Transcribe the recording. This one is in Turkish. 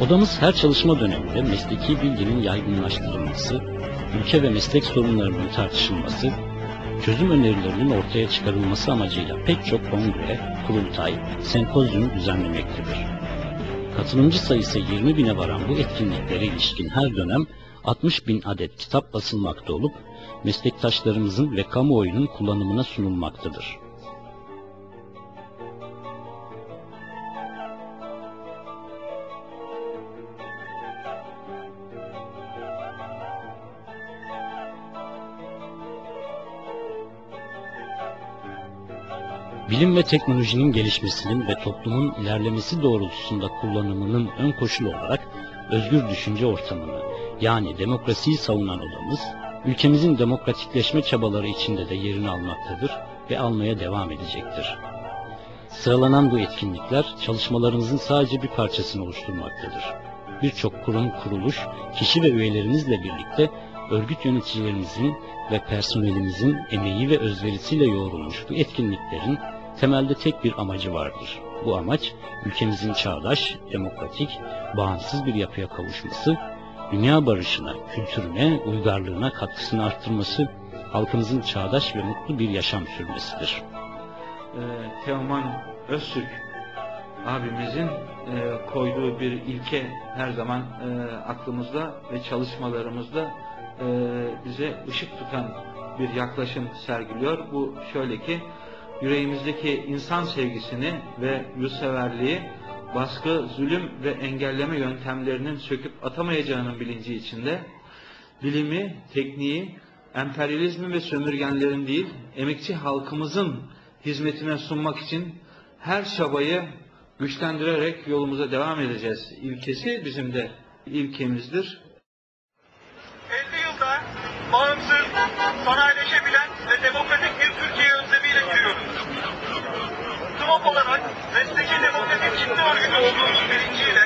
Odamız her çalışma döneminde mesleki bilginin yaygınlaştırılması, ülke ve meslek sorunlarının tartışılması, çözüm önerilerinin ortaya çıkarılması amacıyla pek çok kongre, kurultay, sempozyum düzenlemektedir. Katılımcı sayısı 20 bine varan bu etkinliklere ilişkin her dönem 60 bin adet kitap basılmakta olup, meslektaşlarımızın ve kamuoyunun kullanımına sunulmaktadır. Bilim ve teknolojinin gelişmesinin ve toplumun ilerlemesi doğrultusunda kullanımının ön koşulu olarak özgür düşünce ortamını yani demokrasiyi savunan odamız, ülkemizin demokratikleşme çabaları içinde de yerini almaktadır ve almaya devam edecektir. Sıralanan bu etkinlikler çalışmalarımızın sadece bir parçasını oluşturmaktadır. Birçok kurum, kuruluş, kişi ve üyelerimizle birlikte örgüt yöneticilerimizin ve personelimizin emeği ve özverisiyle yoğrulmuş bu etkinliklerin temelde tek bir amacı vardır. Bu amaç ülkemizin çağdaş, demokratik, bağımsız bir yapıya kavuşması, dünya barışına, kültürüne, uygarlığına katkısını arttırması, halkımızın çağdaş ve mutlu bir yaşam sürmesidir. e, Teoman Öztürk abimizin e, koyduğu bir ilke her zaman e, aklımızda ve çalışmalarımızda e, bize ışık tutan bir yaklaşım sergiliyor. Bu şöyle ki yüreğimizdeki insan sevgisini ve yurtseverliği baskı, zulüm ve engelleme yöntemlerinin söküp atamayacağının bilinci içinde bilimi, tekniği, emperyalizmi ve sömürgenlerin değil, emekçi halkımızın hizmetine sunmak için her çabayı güçlendirerek yolumuza devam edeceğiz. İlkesi bizim de ilkemizdir. 50 yılda bağımsız, sanayileşen cevap olarak mesleki demokratik kitle örgütü olduğumuz bilinciyle